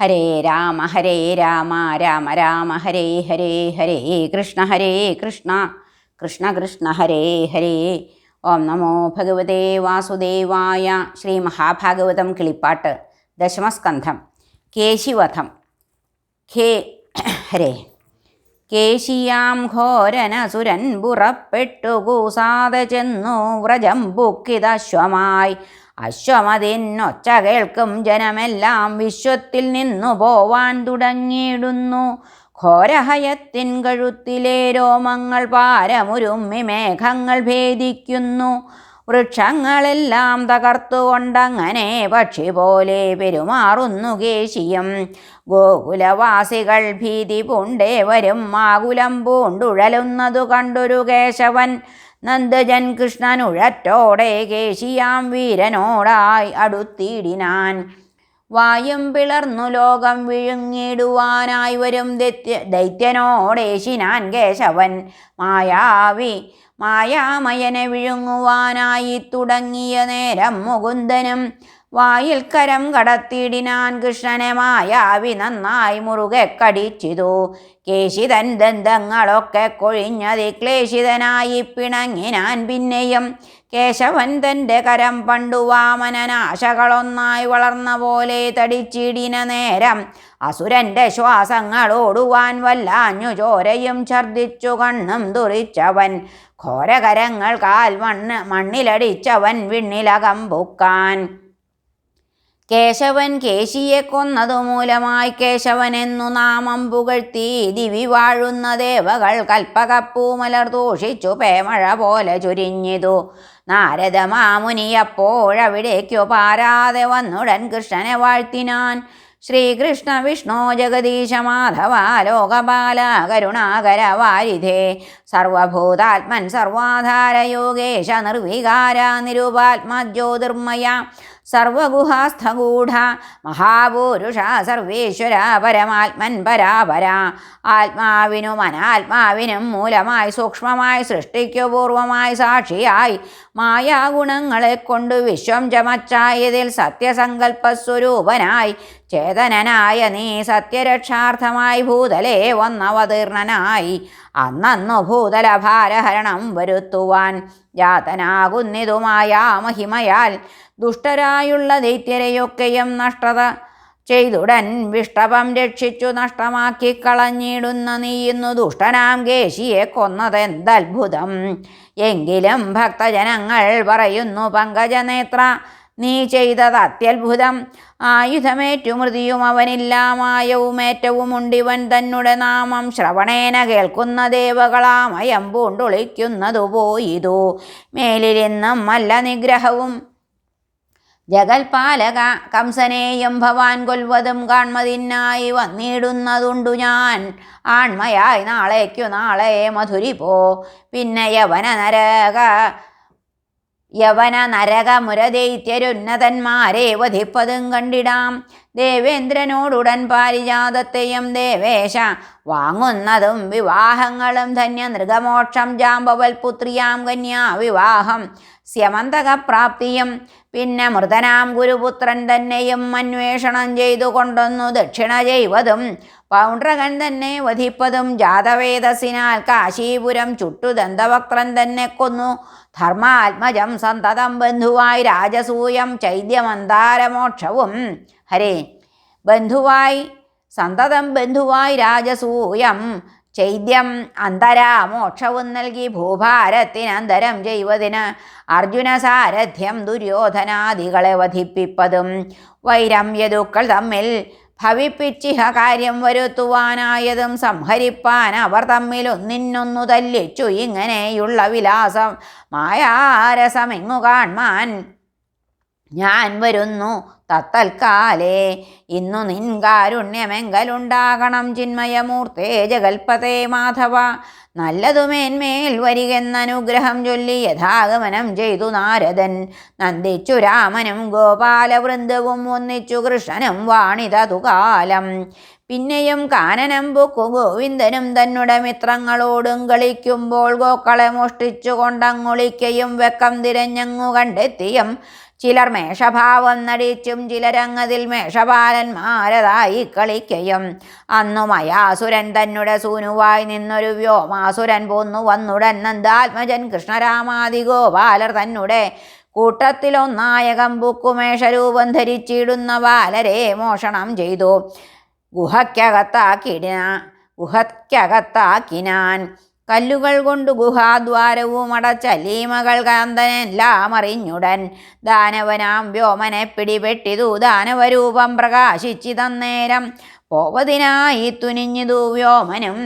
ഹരേ രാമ ഹരേ രാമ രാമ രാമ ഹരേ ഹരേ ഹരേ കൃഷ്ണ ഹരേ കൃഷ്ണ കൃഷ്ണ കൃഷ്ണ ഹരേ ഹരേ. ഓം നമോ ഭഗവതേ വാസുദേവായ ശ്രീ മഹാഭാഗവതം കിളിപ്പാട്ട് ദശമസ്കന്ധം കേശിവധം. ഖേ ഹരേ. കേശിയാം ഘോരനസുരൻ പുറപ്പെട്ടു കൂസാതെ ചെന്നു വ്രജം ബുക്കിതശ്വമായി. അശ്വമതിന്നൊച്ച കേൾക്കും ജനമെല്ലാം വിശ്വത്തിൽ നിന്നു പോവാൻ തുടങ്ങിയിടുന്നു. ഘോരഹയത്തിൻ കഴുത്തിലെ രോമങ്ങൾ പാരമുരുമ്മി മേഘങ്ങൾ ഭേദിക്കുന്നു. വൃക്ഷങ്ങളെല്ലാം തകർത്തുകൊണ്ടങ്ങനെ പക്ഷി പോലെ പെരുമാറുന്നു കേശിയും. ഗോകുലവാസികൾ ഭീതി പൂണ്ടേവരും ആകുലം പൂണ്ടുഴലുന്നതു കണ്ടൊരു കേശവൻ. നന്ദജൻ കൃഷ്ണനുഴറ്റോടെ കേശിയാം വീരനോടായി അടുത്തിടിനാൻ. വായും പിളർന്നു ലോകം വിഴുങ്ങിടുവാനായി വരും ദൈത്യ ദൈത്യനോടേശിനാൻ കേശവൻ. മായാവി മായാമയനെ വിഴുങ്ങുവാനായി തുടങ്ങിയ നേരം മുകുന്ദനും വായിൽ കരം കടത്തിയിടിനാൻ കൃഷ്ണനെ മായാവി നന്നായി മുറുകെ കടിച്ചിതു. കേശിതൻ ദന്തങ്ങളൊക്കെ കൊഴിഞ്ഞതി ക്ലേശിതനായി പിണങ്ങിനാൻ പിന്നെയും കേശവൻ തന്റെ കരം പണ്ടു വാമനനാശകളൊന്നായി വളർന്ന പോലെ തടിച്ചിടിന നേരം അസുരന്റെ ശ്വാസങ്ങളോടുവാൻ വല്ലാഞ്ഞു ചോരയും ഛർദിച്ചു കണ്ണും തുറിച്ചവൻ ഘോരകരങ്ങൾ കാൽ മണ്ണ് മണ്ണിലടിച്ചവൻ വിണ്ണിലകം പൊക്കാൻ. കേശവൻ കേശിയെ കൊന്നതു മൂലമായി കേശവനെന്നു നാമം പുകഴ്ത്തി ദിവി വാഴുന്ന ദേവകൾ കൽപ്പകപ്പൂമലർ ദൂഷിച്ചു പേമഴ പോലെ ചുരിഞ്ഞിതു. നാരദ മാമുനിയപ്പോഴവിടേക്കു പാരാതെ വന്നുടൻ കൃഷ്ണനെ വാഴ്ത്തിനാൻ. ശ്രീകൃഷ്ണ വിഷ്ണു ജഗദീശ മാധവ ലോകപാല കരുണാകര വാരിധേ. സർവഭൂതാത്മൻ സർവാധാര യോഗേശ നിർവികാര നിരുപാത്മജ്യോതിർമയ. സർവഗുഹാസ്ഥഗൂഢ മഹാപുരുഷ സർവേശ്വര പരമാത്മൻ പരാപര. ആത്മാവിനും അനാത്മാവിനും മൂലമായി സൂക്ഷ്മമായി സൃഷ്ടിക്കു പൂർവമായി സാക്ഷിയായി മായാഗുണങ്ങളെ കൊണ്ട് വിശ്വം ചമച്ചായതിൽ സത്യസങ്കല്പസ്വരൂപനായി ചേതനനായ നീ സത്യരക്ഷാർത്ഥമായി ഭൂതലേ വന്നവതീർണനായി. അന്നന്നു ഭൂതലഭാരഹരണം വരുത്തുവാൻ ജാതനാകുന്നതുമായ മഹിമയാൽ ദുഷ്ടരായുള്ള ദൈത്യരെയൊക്കെയും നഷ്ടത ചെയ്തുടൻ വിഷ്ടപം രക്ഷിച്ചു നഷ്ടമാക്കി കളഞ്ഞിടുന്ന നീയുന്നു ദുഷ്ടനാം കേശിയെ കൊന്നതെന്തത്ഭുതം. എങ്കിലും ഭക്തജനങ്ങൾ പറയുന്നു പങ്കജനേത്ര നീ ചെയ്തത് അത്യത്ഭുതം ആയുധമേറ്റുമൃതിയും അവനില്ലാമായവുമേറ്റവും ഉണ്ടിവൻ തന്നുടെ നാമം ശ്രവണേന കേൾക്കുന്ന ദേവകളാമയം പൂണ്ടൊളിക്കുന്നതു പോയിതു. മേലിരുന്നും അല്ല നിഗ്രഹവും. ജഗൽപാലക കംസനെയും ഭവാൻ കൊൽവതും കാൺമതിനായി വന്നിടുന്നതുണ്ടു ഞാൻ. ആൺമയായി നാളേക്കു നാളെ മധുരി പോ പിന്നെ യവന നരക യവന നരക മുരദൈത്യരുന്നതന്മാരെ വധിപ്പതും കണ്ടിടാം. ദേവേന്ദ്രനോടുടൻ പാരിജാതത്തെയും ദേവേശ വാങ്ങുന്നതും വിവാഹങ്ങളും ധന്യ നൃഗമോക്ഷം ജാമ്പവൽ പുത്രിയാം കന്യാ വിവാഹം സ്യമന്തകപ്രാപ്തിയും. പിന്നെ മൃതനാം ഗുരുപുത്രൻ തന്നെയും അന്വേഷണം ചെയ്തു കൊണ്ടൊന്നു ദക്ഷിണ ചെയ്വതും പൗണ്ഡ്രകൻ തന്നെ വധിപ്പതും ജാതവേദസിനാൽ കാശീപുരം ചുട്ടു ദന്തവക്രൻ തന്നെ കൊന്നു. ധർമാത്മജം സന്തതം ബന്ധുവായി രാജസൂയം ചൈദ്യമന്താരമോക്ഷവും. ഹരേ ബന്ധുവായി സന്തതം ബന്ധുവായി രാജസൂയം ചൈദ്യം അന്തരാമോക്ഷവും നൽകി ഭൂഭാരത്തിനന്തരം ചെയ്വതിന് അർജുന സാരഥ്യം ദുര്യോധനാദികളെ വധിപ്പിപ്പതും. വൈരം യദുക്കൾ തമ്മിൽ ഭവിപ്പിച്ചിഹ കാര്യം വരുത്തുവാനായതും സംഹരിപ്പാൻ അവർ തമ്മിൽ ഒന്നിനൊന്നു തല്ലിച്ചു. ഇങ്ങനെയുള്ള വിലാസം മായാരസമെങ്ങു കാൺമാൻ ഞാൻ വരുന്നു തത്തൽക്കാലേ ഇന്നു നിൻ കാരുണ്യമെങ്കലുണ്ടാകണം ചിന്മയമൂർത്തേ ജഗൽപതേ മാധവ. നല്ലതുമേന്മേൽ വരികെന്നനുഗ്രഹം ചൊല്ലി യഥാഗമനം ചെയ്തു നാരദൻ. നന്ദിച്ചു രാമനും ഗോപാലവൃന്ദവും ഒന്നിച്ചു കൃഷ്ണനും വാണിതതു കാലം പിന്നെയും കാനനം പൊക്കു ഗോവിന്ദനും തന്നുടെ മിത്രങ്ങളോടും കളിക്കുമ്പോൾ ഗോക്കളെ മോഷ്ടിച്ചു കൊണ്ടങ്ങൊളിക്കയും വെക്കം തിരഞ്ഞങ്ങു കണ്ടെത്തിയും. ചിലർ മേഷഭാവം നടിച്ചും ചിലരങ്ങതിൽ മേഷപാലന്മാരതായി കളിക്കയും. അന്നു മയാസുരൻ തന്നെ സൂനുവായി നിന്നൊരു വ്യോമാസുരൻ പോന്നു വന്നുടൻ നന്ദാത്മജൻ കൃഷ്ണരാമാദി ഗോപാലർ തന്നെ കൂട്ടത്തിലൊന്നായ കമ്പുക്കുമേഷരൂപം ധരിച്ചിടുന്ന ബാലരെ മോഷണം ചെയ്തു. ഗുഹയ്ക്കകത്താക്കിടിന ഗുഹയ്ക്കകത്താക്കിനാൻ കല്ലുകൾ കൊണ്ട് ഗുഹാദ്വാരവും അടച്ച ലീമകൾ കാന്തനെല്ലാം അറിഞ്ഞുടൻ. ദാനവനാം വ്യോമനെ പിടിപെട്ടിതു. ദാനവരൂപം പ്രകാശിച്ചിതന്നേരം പോവതിനായി തുനിഞ്ഞിതു വ്യോമനും.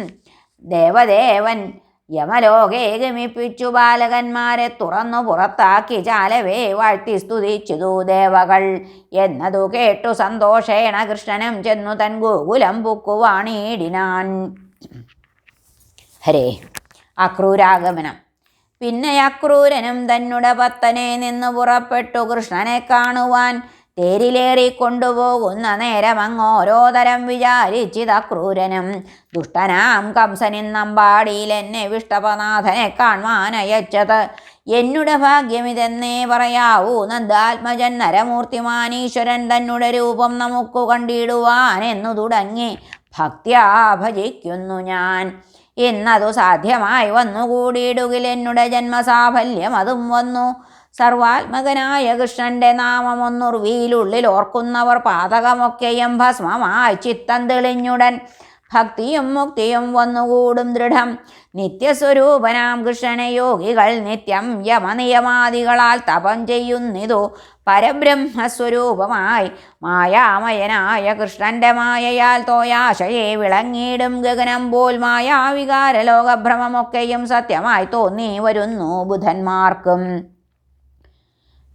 ദേവദേവൻ യമലോകേ ഗമിപ്പിച്ചു. ബാലകന്മാരെ തുറന്നു പുറത്താക്കി ചാലവേ വാഴ്ത്തി സ്തുതിച്ചിതു ദേവകൾ. എന്നതു കേട്ടു സന്തോഷേണ കൃഷ്ണനും ചെന്നു തൻ ഗോകുലം പുക്കുവാണീടിനാൻ. ഹരേ. അക്രൂരാഗമനം. പിന്നെ അക്രൂരനും തന്നുട പത്തനെ നിന്ന് പുറപ്പെട്ടു കൃഷ്ണനെ കാണുവാൻ തേരിലേറി കൊണ്ടുപോകുന്ന നേരം അങ്ങോരോതരം തരം വിചാരിച്ചിതക്രൂരനും ദുഷ്ടനാം കംസനിന്നമ്പാടിയിൽ എന്നെ വിഷ്ടപനാഥനെ കാണുവാനയച്ചത്. എന്നുടെ ഭാഗ്യമിതെന്നേ പറയാവൂ. നന്ദാത്മജൻ നരമൂർത്തിമാനീശ്വരൻ തന്നുടെ രൂപം നമുക്ക് കണ്ടിടുവാൻ എന്നു തുടങ്ങി ഭക്ത്യാ ഭജിക്കുന്നു ഞാൻ. എന്നതു സാധ്യമായി വന്നുകൂടിയിടുകിൽ എന്നുടെ ജന്മസാഫല്യം അതും വന്നു. സർവാത്മകനായ കൃഷ്ണന്റെ നാമമൊന്നുർവിയിലുള്ളിൽ ഓർക്കുന്നവർ പാതകമൊക്കെയും ഭസ്മമായി ചിത്തം തെളിഞ്ഞുടൻ ഭക്തിയും മുക്തിയും വന്നുകൂടും ദൃഢം. നിത്യസ്വരൂപനാം കൃഷ്ണനെ യോഗികൾ നിത്യം യമനിയമാദികളാൽ തപം ചെയ്യുന്നിതു പരബ്രഹ്മസ്വരൂപമായി. മായാമയനായ കൃഷ്ണന്റെ മായയാൽ തോയാശയെ വിളങ്ങിയിടും ഗഗനം പോൽ മായാവികാര ലോകഭ്രമമൊക്കെയും സത്യമായി തോന്നി വരുന്നു ബുധന്മാർക്കും.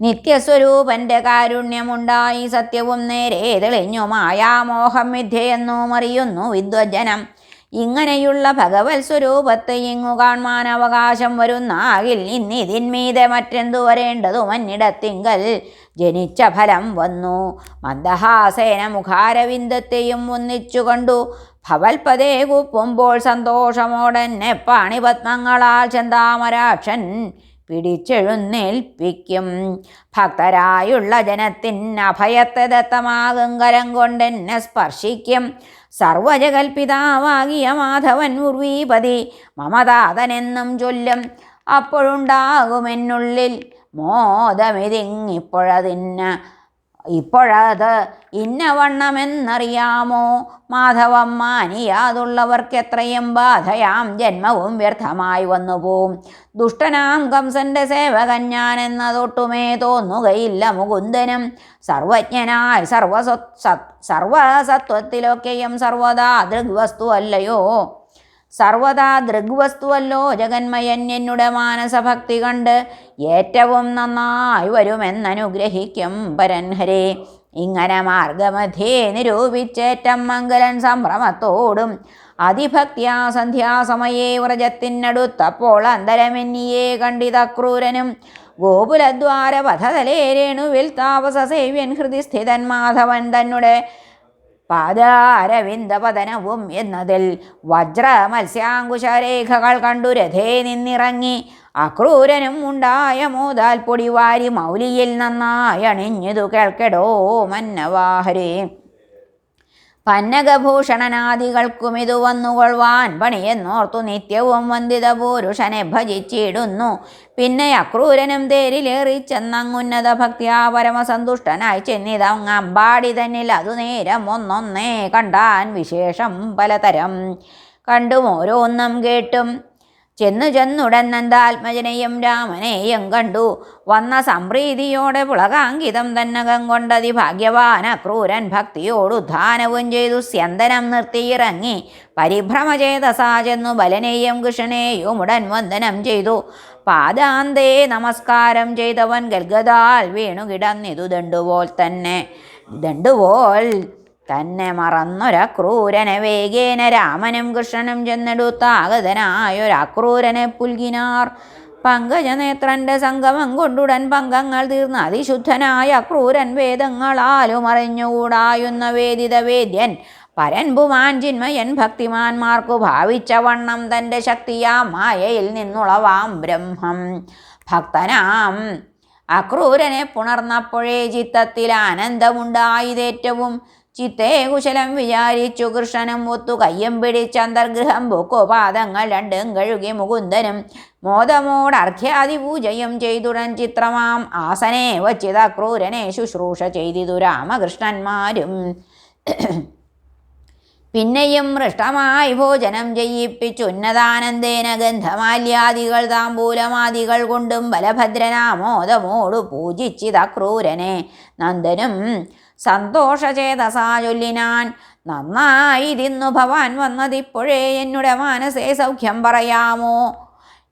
നിത്യസ്വരൂപന്റെ കാരുണ്യമുണ്ടായി സത്യവും നേരെ തെളിഞ്ഞു മായാമോഹം മിഥ്യയെന്നു അറിയുന്നു വിദ്വജനം ഇങ്ങനെയുള്ള ഭഗവത് സ്വരൂപത്തെ ഇങ്ങു കാണുവാൻ അവകാശം വരുന്നാകിൽ ഇന്നിതിന്മീതെ മറ്റെന്തു വരേണ്ടതു മന്നിടത്തിങ്കൽ ജനിച്ച ഫലം വന്നു. മന്ദഹാസേന മുഖാരവിന്ദത്തെയും ഒന്നിച്ചു കണ്ടു. ഭവൽപതേ കുപ്പുമ്പോൾ സന്തോഷമോടെന്നെ പാണിപത്മങ്ങളാൽ ചെന്താമരാക്ഷൻ പിടിച്ചെഴുന്നേൽപ്പിക്കും. ഭക്തരായുള്ള ജനത്തിൻ അഭയത്തെ ദത്തമാകും കരം കൊണ്ടെന്നെ സ്പർശിക്കും. സർവജകൽപിതാവാകിയ മാധവൻ ഉർവീപതി മമതാതനെന്നും ചൊല്ലും. അപ്പോഴുണ്ടാകുമെന്നുള്ളിൽ മോദമിതിങ്ങിപ്പോഴതിന് ഇപ്പോഴത് ഇന്നവണ്ണമെന്നറിയാമോ? മാധവം മാനിയാതുള്ളവർക്ക് എത്രയും ബാധയാം. ജന്മവും വ്യർത്ഥമായി വന്നുപോവും. ദുഷ്ടനാം കംസന്റെ സേവകൻ ഞാൻ എന്നതൊട്ടുമേ തോന്നുകയില്ല മുകുന്ദനും. സർവജ്ഞനായി സർവസ്വ സത് സർവസത്വത്തിലൊക്കെയും സർവദാ ദൃഗ്വസ്തു അല്ലയോ സർവതാ ദൃഗ്വസ്തുവല്ലോ ജഗന്മയൻ എന്നുടെ മാനസഭക്തി കണ്ട് ഏറ്റവും നന്നായി വരുമെന്നനുഗ്രഹിക്കും പരൻഹരേ. ഇങ്ങനെ മാർഗമധ്യേ നിരൂപിച്ചേറ്റം മംഗലൻ സംഭ്രമത്തോടും അതിഭക്തിയാ സന്ധ്യാസമയേ വ്രജത്തിനടുത്തപ്പോൾ അന്തരമെന്നിയെ കണ്ടിതക്രൂരനും ഗോകുലദ്വാര പഥതലേ രേണുവിൽ താപസസേവ്യൻ ഹൃദി സ്ഥിതൻ മാധവൻ തന്നെ പാദാരവിന്ദപതനവും എന്നതിൽ വജ്ര മത്സ്യാങ്കുശരേഖകൾ കണ്ടു രഥേ നിന്നിറങ്ങി. അക്രൂരനും ഉണ്ടായ മോദാൽപൊടിവാരി മൗലിയിൽ നന്നായി അണിഞ്ഞതു കേൾക്കെടോ മന്നവാഹരേ. പന്നകഭൂഷണനാദികൾക്കും ഇതു വന്നുകൊള്ളുവാൻ പണിയെന്നോർത്തു നിത്യവും വന്ദിത പുരുഷനെ ഭജിച്ചിടുന്നു. പിന്നെ അക്രൂരനും തേരിലേറി ചെന്നങ്ങുന്നത ഭക്തിയാ പരമസന്തുഷ്ടനായി ചെന്നിതങ് തന്നിൽ അതു നേരം ഒന്നൊന്നേ കണ്ടാൻ വിശേഷം പലതരം. കണ്ടും ഓരോന്നും കേട്ടും ചെന്നു ചെന്നുടൻ നന്ദാത്മജനെയും രാമനെയും കണ്ടു. വന്ന സംപ്രീതിയോടെ പുളകാങ്കിതം തന്നകം കൊണ്ടതി ഭാഗ്യവാന ക്രൂരൻ ഭക്തിയോടു ദാനവും ചെയ്തു സ്യന്തനം നിർത്തിയിറങ്ങി. പരിഭ്രമചേതസാ ചെന്നു ബലനെയും കൃഷ്ണനെയും ഉടൻ വന്ദനം ചെയ്തു. പാദാന്തേ നമസ്കാരം ചെയ്തവൻ ഗൽഗതാൽ വീണു കിടന്നിതു ദണ്ടുപോൽ തന്നെ ദണ്ടുപോൽ തന്നെ മറന്നൊരക്രൂരനെ വേഗേന രാമനും കൃഷ്ണനും ചെന്നെടുത്താഗതനായൊരക്രൂരനെ പുൽകിനാർ. പങ്കജനേത്രന്റെ സംഗമം കൊണ്ടുടൻ പങ്കങ്ങൾ തീർന്ന അതിശുദ്ധനായ അക്രൂരൻ വേദങ്ങളാലും അറിഞ്ഞുകൂടായുന്ന വേദിത വേദ്യൻ പരൻപുമാൻ ചിന്മയൻ ഭക്തിമാന്മാർക്കു ഭാവിച്ച വണ്ണം തന്റെ ശക്തിയാ മായയിൽ നിന്നുളവാം ബ്രഹ്മം ഭക്തനാം. അക്രൂരനെ പുണർന്നപ്പോഴേ ചിത്തത്തിൽ ആനന്ദമുണ്ടായതേറ്റവും ചിത്തേ കുശലം വിചാരിച്ചു കൃഷ്ണനും ഒത്തു കയ്യം പിടിച്ച അന്തർഗൃഹം പൊക്കോ പാദങ്ങൾ രണ്ടും കഴുകി മുകുന്ദനും മോദമോട് അർഘ്യാദി പൂജയും ചെയ്തുടൻ ചിത്രമാം. ആസനെ വച്ചിത ക്രൂരനെ ശുശ്രൂഷ ചെയ്തിതു രാമകൃഷ്ണന്മാരും. പിന്നെയും മൃഷ്ടമായി ഭോജനം ചെയ്യിപ്പിച്ചുന്നതാനന്ദേന ഗന്ധമാല്യാദികൾ താമ്പൂലമാദികൾ കൊണ്ടും ബലഭദ്രനാമോദമോടു പൂജിച്ചിത ക്രൂരനെ നന്ദനും സന്തോഷചേതസാ ചൊല്ലിനാൻ നന്നായി തിന്നു ഭവാൻ വന്നതിപ്പോഴേ എന്നുടെ മാനസേ സൗഖ്യം പറയാമോ?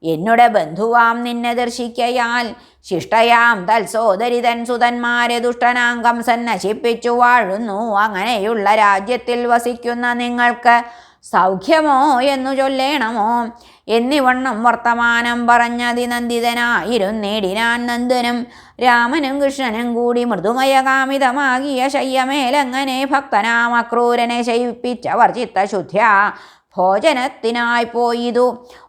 എന്നുടെ ബന്ധുവാം നിന്നെ ദർശിക്കയാൽ ശിഷ്ടയാം തൽസോദരിതൻ സുതന്മാരെ ദുഷ്ടനാം കംസൻ നശിപ്പിച്ചു വാഴുന്നു. അങ്ങനെയുള്ള രാജ്യത്തിൽ വസിക്കുന്ന നിങ്ങൾക്ക് സൗഖ്യമോ എന്നു ചൊല്ലേണമോ? എന്നിവണ്ണം വർത്തമാനം പറഞ്ഞതി നന്ദിതനായിരുന്നേടിനാൻ നന്ദനും രാമനും കൃഷ്ണനും കൂടി മൃദുമയ കാമിതമാകിയ ശയ്യമേലങ്ങനെ ഭക്തനാമക്രൂരനെ ശയിപ്പിച്ചവർ ചിത്തശുദ്ധ്യ ഭോജനത്തിനായി പോയിതു.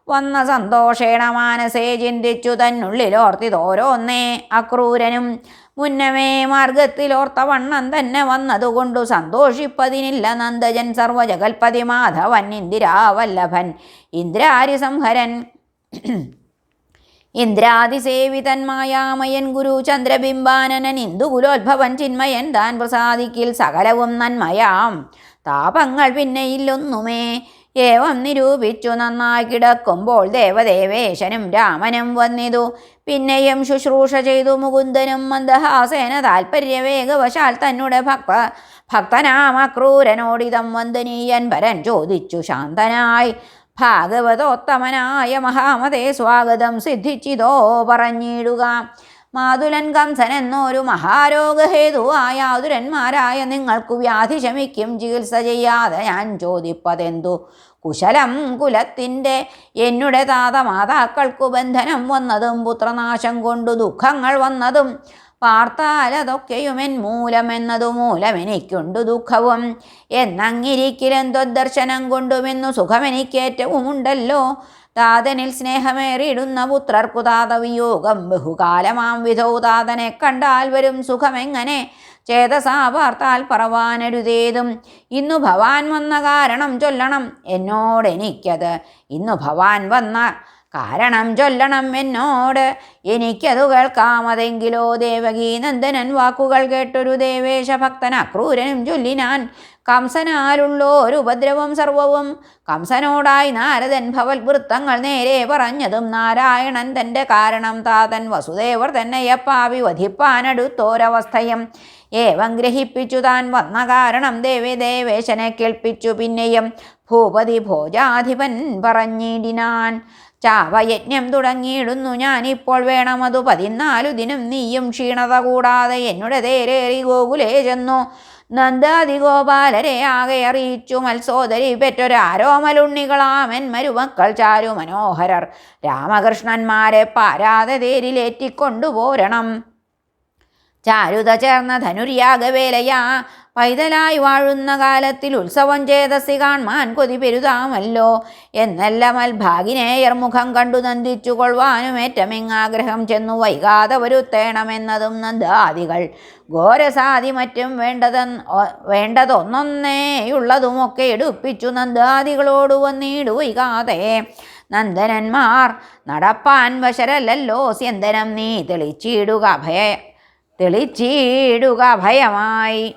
വന്ന സന്തോഷേണ മാനസേ ചിന്തിച്ചു തന്നുള്ളിലോർത്തിതോരോന്നേ അക്രൂരനും. മുന്നമേ മാർഗത്തിലോർത്ത വണ്ണം തന്നെ വന്നതുകൊണ്ടു സന്തോഷിപ്പതിനില്ല നന്ദജൻ സർവജഗൽപതി മാധവൻ ഇന്ദിരാവല്ലഭൻ ഇന്ദ്രാരി സംഹരൻ ഇന്ദ്രാതിസേവിതൻ മായാമയൻ ഗുരു ചന്ദ്രബിംബാനനൻ ഇന്ദുകുലോത്ഭവൻ ചിന്മയൻ താൻ പ്രസാദിക്കിൽ സകലവും നന്മയാം. താപങ്ങൾ പിന്നെയില്ലൊന്നുമേ ഏവം നിരൂപിച്ചു നന്നായി കിടക്കുമ്പോൾ ദേവദേവേശനും രാമനും വന്നിതു. പിന്നെയും ശുശ്രൂഷ ചെയ്തു മുകുന്ദനും മന്ദഹാസേന താൽപര്യവേഗവശാൽ തന്നുടെ ഭക്ത ഭക്തനാമക്രൂരനോടിതം വന്ദനീയൻ പരൻ ചോദിച്ചു ശാന്തനായി. ഭാഗവതോത്തമനായ മഹാമതേ സ്വാഗതം സിദ്ധിച്ചിതോ പറഞ്ഞിടുക. മാതുലൻ കംസൻ എന്നൊരു മഹാരോഗഹേതുവായ ആതുരന്മാരായ നിങ്ങൾക്കു വ്യാധി ശമിക്കും ചികിത്സ ചെയ്യാതെ ഞാൻ ചോദിപ്പതെന്തു? കുശലം കുലത്തിന്റെ എന്നുടെ താതമാതാക്കൾക്കു ബന്ധനം വന്നതും പുത്രനാശം കൊണ്ടു ദുഃഖങ്ങൾ വന്നതും എൻ മൂലമെന്നതു മൂലം ദുഃഖവും എന്നങ്ങിരിക്കിലെന്തൊദർശനം കൊണ്ടുമെന്നു സുഖമെനിക്കേറ്റവും ഉണ്ടല്ലോ താതനിൽ സ്നേഹമേറിയിടുന്ന പുത്രർക്കു താതവിയോഗം ബഹുകാലമാം വിധൗ. താതനെ കണ്ടാൽ വരും സുഖമെങ്ങനെ? ചേതസാ വാർത്താൽ പറവാനരുതേതും ഇന്നു ഭവാൻ വന്ന കാരണം ചൊല്ലണം. എന്നോടെനിക്കത് ഇന്നു ഭവാൻ വന്ന കാരണം ചൊല്ലണം എന്നോട്. എനിക്കതു കേൾക്കാമതെങ്കിലോ ദേവകീനന്ദനൻ വാക്കുകൾ കേട്ടൊരു ദേവേശ ഭക്തൻ അക്രൂരനും ചൊല്ലിനാൻ. കംസനാലുള്ളോരു ഉപദ്രവം സർവവും. കംസനോടായി നാരദൻ ഭവൽ വൃത്തങ്ങൾ നേരെ പറഞ്ഞതും നാരായണൻ തന്റെ കാരണം താതൻ വസുദേവർ തന്നെ എപ്പാവി വധിപ്പാനടുത്തോരവസ്ഥയും. ഏവം ഗ്രഹിപ്പിച്ചു താൻ വന്ന കാരണം ദേവി ദേവേശനെ കേൾപ്പിച്ചു പിന്നെയും ഭൂപതി ഭോജാധിപൻ പറഞ്ഞിടിനാൻ. ചാവയജ്ഞം തുടങ്ങിയിടുന്നു. ഞാനിപ്പോൾ വേണമതു പതിനാലു ദിനം നീയും ക്ഷീണത കൂടാതെ എന്നുടെ തേരേറി ഗോകുലേ ചെന്നു. നന്ദാതി ഗോപാലരെ ആകെ അറിയിച്ചു. മത്സോദരി പെറ്റൊരാരോമലുണ്ണികളാമൻ മരുമക്കൾ ചാരു മനോഹരർ. രാമകൃഷ്ണന്മാരെ പാരാതെ തേരിലേറ്റിക്കൊണ്ടുപോരണം ചാരുത ചേർന്ന ധനുര്യാഗവേലയാ. പൈതലായി വാഴുന്ന കാലത്തിൽ ഉത്സവം ചേതസി കാൺമാൻ കൊതി പെരുതാമല്ലോ. എന്നല്ല മൽഭാഗിനേയർ മുഖം കണ്ടു നന്ദിച്ചു കൊള്ളുവാനും ഏറ്റമിങ്ങാഗ്രഹം ചെന്നു വൈകാതെ വരുത്തേണമെന്നതും നന്ദാദികൾ. ഘോരസാദി മറ്റും വേണ്ടതെന്ന് വേണ്ടതൊന്നൊന്നേയുള്ളതുമൊക്കെ എടുപ്പിച്ചു നന്ദാദികളോട് വന്നിടു വൈകാതെ നന്ദനന്മാർ നടപ്പാൻ വശരല്ലല്ലോ. സ്യന്തനം നീ തെളിച്ചിടുക ഭയ തെളിച്ചിടുക ഭയമായി.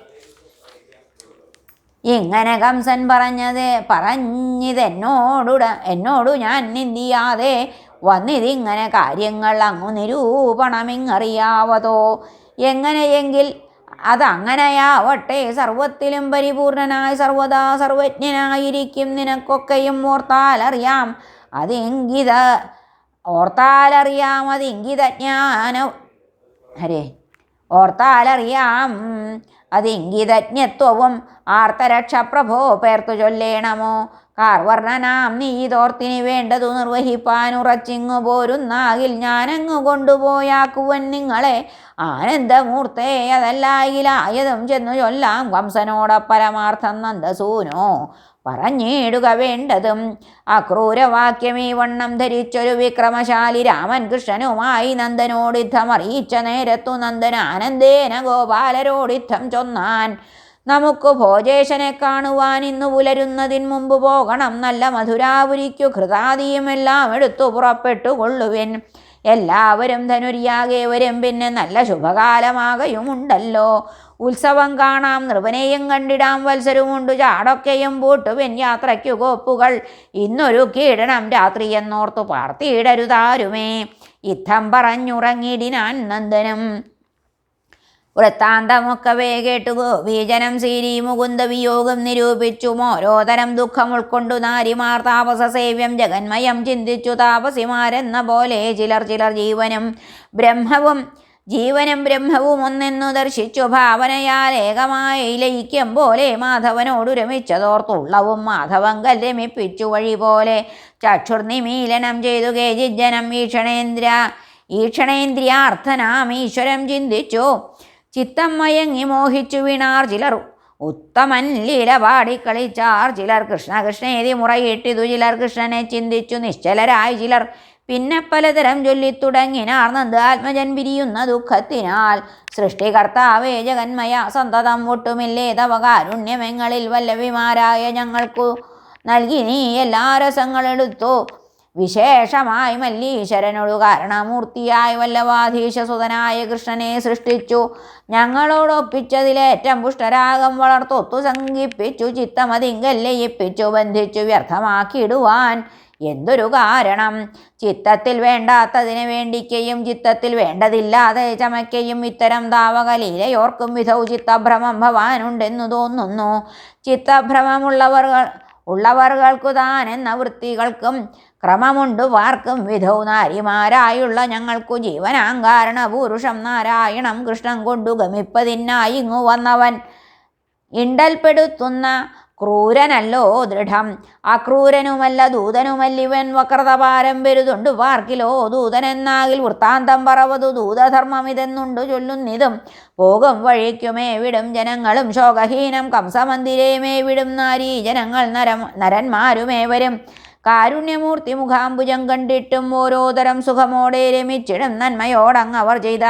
ഇങ്ങനെ കംസൻ പറഞ്ഞത് പറഞ്ഞിതെന്നോടുട എന്നോടു ഞാൻ നിന്ദിയാതെ വന്നിതിങ്ങനെ കാര്യങ്ങൾ അങ്ങു നിരൂപണമിങ്ങറിയാവതോ? എങ്ങനെയെങ്കിൽ അതങ്ങനെയാവട്ടെ സർവത്തിലും പരിപൂർണനായി സർവദാ സർവജ്ഞനായിരിക്കും നിനക്കൊക്കെയും ഓർത്താലറിയാം. അതിങ്കിത ഓർത്താലറിയാം അതിങ്കിതജ്ഞാന ഹരേ ഓർത്താലറിയാം. അതിങ്കിതജ്ഞത്വവും ആർത്തരക്ഷ പ്രഭോ പേർത്തു ചൊല്ലേണമോ? കാർവർണനാം നീ തോർത്തിനി വേണ്ടതു നിർവഹിപ്പാൻ ഉറച്ചിങ്ങു പോരുന്നാകിൽ ഞാനങ്ങു കൊണ്ടുപോയാക്കുവൻ നിങ്ങളെ. ആനന്ദമൂർത്തേ അതല്ലായിലായതും ചെന്നു ചൊല്ലാം വംശനോട പരമാർത്ഥം നന്ദസൂനോ. പറഞ്ഞിടുക വേണ്ടതും. അക്രൂരവാക്യം ഈ വണ്ണം ധരിച്ചൊരു വിക്രമശാലി രാമൻ കൃഷ്ണനുമായി നന്ദനോട് യുദ്ധം അറിയിച്ച നേരത്തു നന്ദൻ ആനന്ദേന ഗോപാലരോടിത്തം ചൊന്നാൻ. നമുക്ക് ഭോജേശനെ കാണുവാൻ ഇന്ന് പുലരുന്നതിന് മുമ്പ് പോകണം. നല്ല മധുരാപുരിക്കു ഘൃതാദിയുമെല്ലാം എടുത്തു പുറപ്പെട്ടു കൊള്ളുവിൻ. എല്ലാവരും ധനുരിയാകേവരും പിന്നെ നല്ല ശുഭകാലമാകയുമുണ്ടല്ലോ. ഉത്സവം കാണാം നൃപനെയും കണ്ടിടാം വത്സരമുണ്ട് ചാടൊക്കെയും പൂട്ടുവിൻ യാത്രയ്ക്കു കോപ്പുകൾ. ഇന്നൊരു കീടണം രാത്രി എന്നോർത്തു പാർത്തിയിടരുതാരുമേ. ഇത്തം പറഞ്ഞുറങ്ങിടിനാൻ നന്ദനം. വൃത്താന്തമൊക്കവേ കേട്ടു വീജനം സീരി മുകുന്ദ വിയോഗം നിരൂപിച്ചു. ഓരോതരം ദുഃഖം ഉൾക്കൊണ്ടു നാരിമാർ താപസ സേവ്യം ജഗന്മയം ചിന്തിച്ചു താപസിമാരെന്ന പോലെ ചിലർ ചിലർ ജീവനും ബ്രഹ്മവും ജീവനും ബ്രഹ്മവും ഒന്നെന്നു ദർശിച്ചു. ഭാവനയാൽ ഏകമായി ലയിക്കും പോലെ മാധവനോടു രമിച്ചതോർത്തുള്ളവും മാധവങ്കൽ രമിപ്പിച്ചു വഴി പോലെ. ചക്ഷുർനിമീലനം ചെയ്തു കേജിജനം ഈക്ഷണേന്ദ്ര ഈക്ഷണേന്ദ്രിയാർത്ഥനാം ഈശ്വരം ചിന്തിച്ചു. ചിത്തം മയങ്ങി മോഹിച്ചു വീണാർ ചിലർ. ഉത്തമൻ ലീല പാടിക്കളിച്ചാർ ചിലർ. കൃഷ്ണകൃഷ്ണേതി മുറയിട്ടിതു ചിലർ. കൃഷ്ണനെ ചിന്തിച്ചു നിശ്ചലരായി ചിലർ. പിന്നെ പലതരം ചൊല്ലിത്തുടങ്ങിനാർ നന്ദ് ആത്മജൻ പിരിയുന്ന ദുഃഖത്തിനാൽ സൃഷ്ടികർത്താവേ ജഗന്മയ സന്തതം ഒട്ടുമില്ലേ? തവ വല്ലവിമാരായ ഞങ്ങൾക്കു നൽകി നീ എല്ലാ രസങ്ങളെടുത്തു. വിശേഷമായി മല്ലീശ്വരനോട് കാരണമൂർത്തിയായി വല്ലവാധീശസുതനായ കൃഷ്ണനെ സൃഷ്ടിച്ചു. ഞങ്ങളോടൊപ്പിച്ചതിലേറ്റം പുഷ്ടരാഗം വളർത്തൊത്തു സംഘിപ്പിച്ചു ചിത്തമതിങ്കൽ ലയിപ്പിച്ചു ബന്ധിച്ചു വ്യർത്ഥമാക്കിയിടുവാൻ എന്തൊരു കാരണം? ചിത്തത്തിൽ വേണ്ടാത്തതിനു വേണ്ടിക്കയും ചിത്തത്തിൽ വേണ്ടതില്ലാതെ ചമയ്ക്കയും ഇത്തരം ദാവകലീലയോർക്കും വിധൗ ചിത്തഭ്രമം ഭവാനുണ്ടെന്നു തോന്നുന്നു. ചിത്തഭ്രമമുള്ളവർ ഉള്ളവർകൾക്കു താൻ എന്ന വൃത്തികൾക്കും ക്രമമുണ്ട് വാർക്കും വിധൗ നാരിമാരായുള്ള ഞങ്ങൾക്കു ജീവനാങ്കാരണ പുരുഷം നാരായണം കൃഷ്ണൻ കൊണ്ടു ഗമിപ്പതിനായി ഇങ്ങു വന്നവൻ. ഇണ്ടൽപ്പെടുത്തുന്ന ക്രൂരനല്ലോ ദൃഢം. അക്രൂരനുമല്ല ദൂതനുമല്ലിവൻ വക്രതപാരം വരുതുണ്ട് പാർക്കിലോ ദൂതനെന്നാകിൽ വൃത്താന്തം പറവതു ദൂതധർമ്മമിതെന്നുണ്ടു ചൊല്ലുന്നിതും. പോകും വഴിക്കുമേ വിടും ജനങ്ങളും ശോകഹീനം കംസമന്ദിരേമേ വിടും നാരീ ജനങ്ങൾ നരം നരന്മാരുമേ വരും കാരുണ്യമൂർത്തി മുഖാംബുജം കണ്ടിട്ടും ഓരോ തരം സുഖമോടെ രമിച്ചിടും നന്മയോടങ്ങ് അവർ ചെയ്ത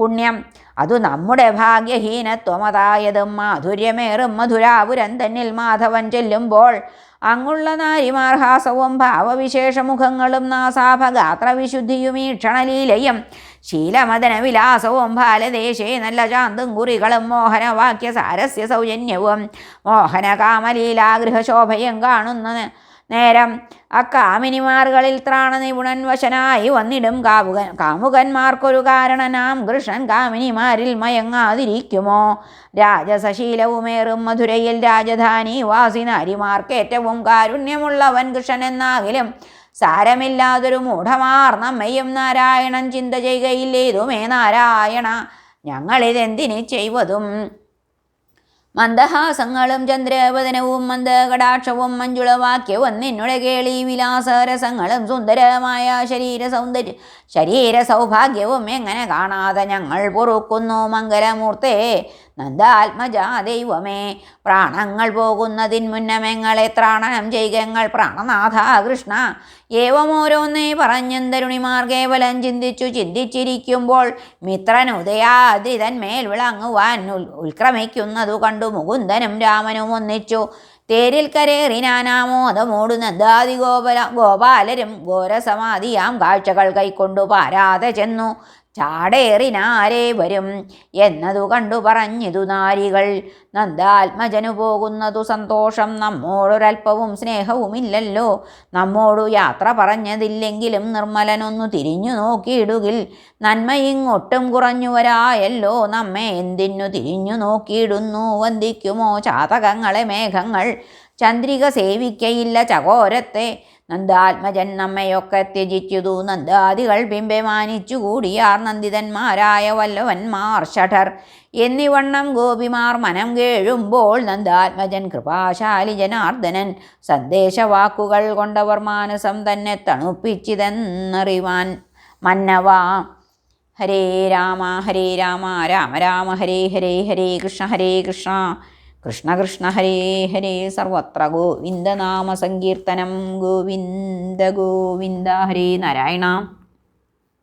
പുണ്യം. അതു നമ്മുടെ ഭാഗ്യഹീനത്വമതായതും മാധുര്യമേറും മധുരാപുരം തന്നിൽ മാധവൻ ചെല്ലുമ്പോൾ അങ്ങുള്ള നാരിമാർഹാസവും ഭാവവിശേഷമുഖങ്ങളും നാസാഭഗാത്രവിശുദ്ധിയും ഈക്ഷണലീലയും ശീലമദന വിലാസവും ബാലദേശേ നല്ല ചാന്തും കുറികളും മോഹനവാക്യസാരസ്യ സൗജന്യവും മോഹനകാമലീലാഗൃഹശോഭയും കാണുന്നത് കാണുന്ന നേരം. അക്കാമിനിമാറുകളിൽ ത്രാണ നിപുണൻ വശനായി വന്നിടും കാമുകൻ കാമുകന്മാർക്കൊരു കാരണനാം. കൃഷ്ണൻ കാമിനിമാരിൽ മയങ്ങാതിരിക്കുമോ? രാജസശീലവുമേറും മധുരയിൽ രാജധാനി വാസി നാരിമാർക്കേറ്റവും കാരുണ്യമുള്ളവൻ കൃഷ്ണൻ എന്നാകിലും സാരമില്ലാതൊരു മൂഢമാർ നമ്മയും നാരായണൻ ചിന്ത ചെയ്യുകയില്ലേതുമേ നാരായണ. ഞങ്ങളിതെന്തിനു ചെയ്വതും? മന്ദഹാസങ്ങളും ചന്ദ്രവദനവും മന്ദകടാക്ഷവും മഞ്ജുളവാക്യവും നിന്നുടെ കേളി വിലാസരസങ്ങളും സുന്ദരമായ ശരീര സൗന്ദര്യ ശരീര സൗഭാഗ്യവും എങ്ങനെ കാണാതെ ഞങ്ങൾ പൊറുക്കുന്നു മംഗലമൂർത്തേ? നന്ദാത്മജാ ദൈവമേ പ്രാണങ്ങൾ പോകുന്നതിൻ മുന്നമെങ്ങളെ ത്രാണനം ചെയ്യങ്ങൾ പ്രാണനാഥ കൃഷ്ണ. ഏവമോരോന്നേ പറഞ്ഞും തരുണിമാർ കേവലം ചിന്തിച്ചു ചിന്തിച്ചിരിക്കുമ്പോൾ മിത്രൻ ഉദയാദ്രിതന്മേൽ വിളങ്ങുവാൻ ഉൽ ഉൽക്രമിക്കുന്നതു കണ്ടു മുകുന്ദനും രാമനും ഒന്നിച്ചു. തേരിൽ കരേറിനാനാമോദമോടു ദാതി ഗോപല ഗോപാലരും ഘോരസമാധിയാം കാഴ്ചകൾ കൈക്കൊണ്ടു പാരാതെ ചെന്നു. ചാടേറിനാരേ വരും എന്നതു കണ്ടു പറഞ്ഞിതു നാരികൾ. നന്ദാത്മജനു പോകുന്നതു സന്തോഷം. നമ്മോടൊരൽപ്പവും സ്നേഹവുമില്ലല്ലോ. നമ്മോടു യാത്ര പറഞ്ഞതില്ലെങ്കിലും നിർമ്മലനൊന്നു തിരിഞ്ഞു നോക്കിയിടുകിൽ. നന്മയിങ്ങൊട്ടും കുറഞ്ഞു വരായല്ലോ നമ്മെ എന്തിനു തിരിഞ്ഞു നോക്കിയിടുന്നു? വന്ദിക്കുമോ ചാതകങ്ങളെ മേഘങ്ങൾ? ചന്ദ്രിക സേവിക്കയില്ല ചകോരത്തെ. നന്ദാത്മജൻ നമ്മയൊക്കെ ത്യജിച്ചതു. നന്ദാദികൾ ബിംബെ മാനിച്ചു കൂടിയാർ. നന്ദിതന്മാരായ വല്ലവന്മാർ ഷഠർ. എന്നിവണ്ണം ഗോപിമാർ മനം കേഴുമ്പോൾ നന്ദാത്മജൻ കൃപാശാലി ജനാർദ്ദനൻ. സന്ദേശവാക്കുകൾ കൊണ്ടവർ മാനസം തന്നെ തണുപ്പിച്ചിതെന്നറിവാൻ മന്നവ. ഹരേ രാമ ഹരേ രാമ രാമ രാമ ഹരേ ഹരേ ഹരേ കൃഷ്ണ ഹരേ കൃഷ്ണ. കൃഷ്ണ കൃഷ്ണ ഹരേ ഹരേ സർവത്ര ഗോവിന്ദനാമ സങ്കീർത്തനം ഗോവിന്ദ ഗോവിന്ദ ഹരേ നാരായണ.